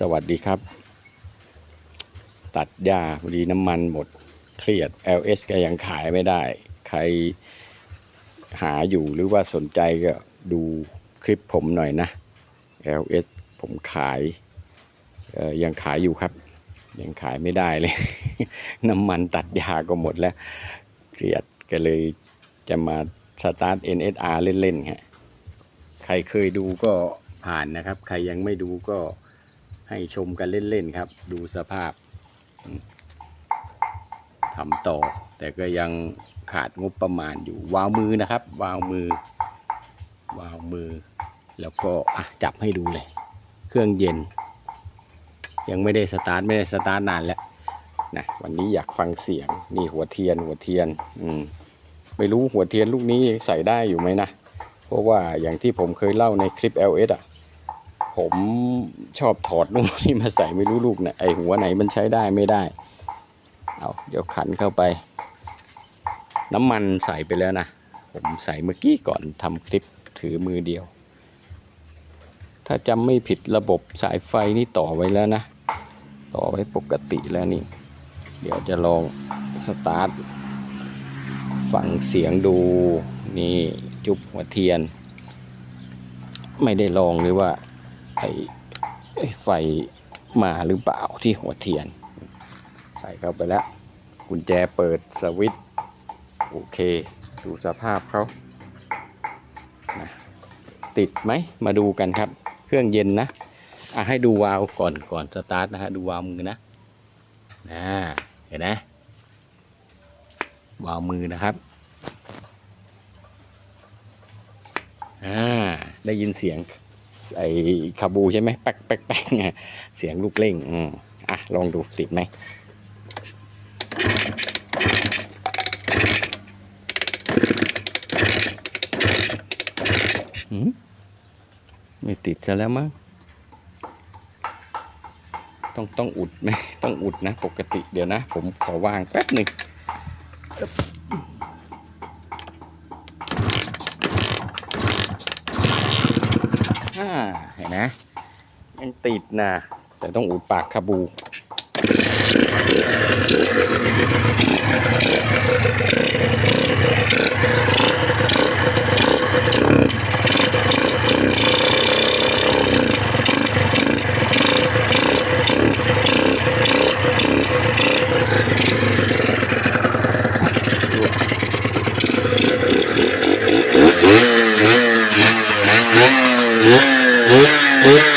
สวัสดีครับ ตัดหญ้าพอดีน้ำมันหมดเครียด LS ก็ยังขายไม่ได้ ใครหาอยู่หรือว่าสนใจก็ดูคลิปผมหน่อยนะ LS ผมขายเอ่อยังขายอยู่ครับ ยังขายไม่ได้เลย น้ำมันตัดหญ้าก็หมดแล้ว เครียดก็เลยจะมาสตาร์ท NSR เล่นๆฮะใครเคยดูก็ผ่านนะครับ ใครยังไม่ดูก็ ให้ชมกันเล่นๆครับ ดูสภาพทำต่อ แต่ก็ยังขาดงบประมาณอยู่ วาวมือนะครับ วาวมือ วาวมือ แล้วก็อะจับให้ดูเลย เครื่องเย็น ยังไม่ได้สตาร์ทไม่ได้สตาร์ทนานแล้วนะวันนี้อยากฟังเสียงนี่หัวเทียนหัวเทียน อืมไม่รู้หัวเทียนลูกนี้ใส่ได้อยู่ไหมนะ เพราะว่าอย่างที่ผมเคยเล่าในคลิป LS อะ ผมชอบถอดลูกนี้มาใส่ไม่รู้ลูกไหนะไอหัวไหนมันใช้ได้ไม่ได้ เอาเดี๋ยวขันเข้าไป น้ำมันใส่ไปแล้วนะ ผมใส่เมื่อกี้ก่อนทำคลิปถือมือเดียว ถ้าจำไม่ผิดระบบสายไฟนี่ต่อไว้แล้วนะ ต่อไว้ปกติแล้วนี่ เดี๋ยวจะลองสตาร์ทฟังเสียงดูนี่จุบหัวเทียน ไม่ได้ลองเลยว่า ไอ้ไฟมาหรือเปล่าที่หัวเทียน ใส่เข้าไปแล้ว กุญแจเปิดสวิตช์โอเค ดูสภาพเขานะติดไหมมาดูกันครับ เครื่องเย็นนะอะให้ดูวาล์วก่อนก่อนสตาร์ทนะฮะดูวาล์วมือนะนะเห็นไหมวาวมือนะครับอ่าได้ยินเสียง ไอ้คาบูใช่ไหมแป๊กแป๊กแป๊กเนี่ยเสียงลูกเล่งอืมอะลองดูติดไหมหืมไม่ติดซะแล้วมั้งต้องต้องอุดไหมต้องอุดนะ ปกติเดี๋ยวนะ ผมขอวางแป๊บหนึ่ง อ่าเห็นนะมันติดนะแต่ต้องอุดปากคาบู ตร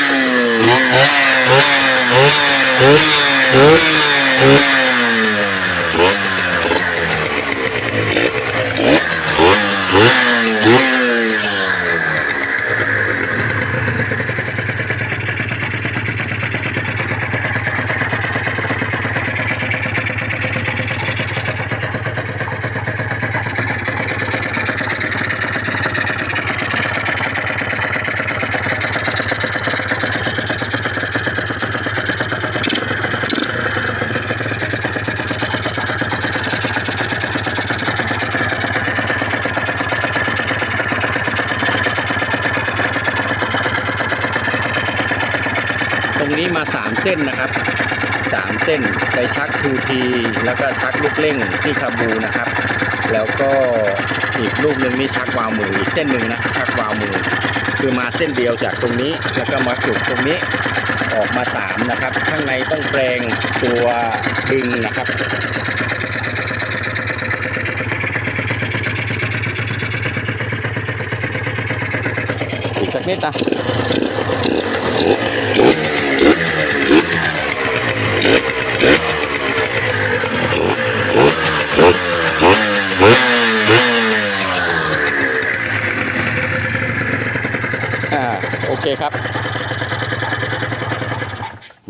มา 3 เส้นนะครับ 3 เส้นไปชักทูทีแล้วก็ชักลูกเล่งที่คาบูนะครับ แล้วก็อีกลูกหนึ่งนี่ชักวาวมืออีกเส้นหนึ่งนะชักวาวมือ คือมาเส้นเดียวจากตรงนี้ แล้วก็มาจุดตรงนี้ออกมา 3 นะครับ ข้างในต้องแปลงตัวดึงนะครับอีกสักนิดนะ อ่าโอเคครับ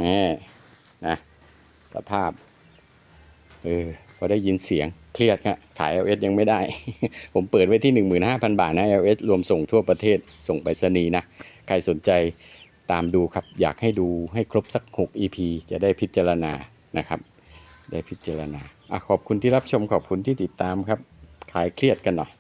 นี่นะสภาพเออพอได้ยินเสียงเครียดครับขาย LS ยังไม่ได้ ผมเปิดไว้ที่ 15,000 บาทนะ LS รวมส่งทั่วประเทศส่งไปรษณีย์นะ ใครสนใจตามดูครับ อยากให้ดูให้ครบสัก 6 EP จะได้พิจารณานะครับ ได้พิจารณาอขอบคุณที่รับชมขอบคุณที่ติดตามครับ ขายเครียดกันหน่อย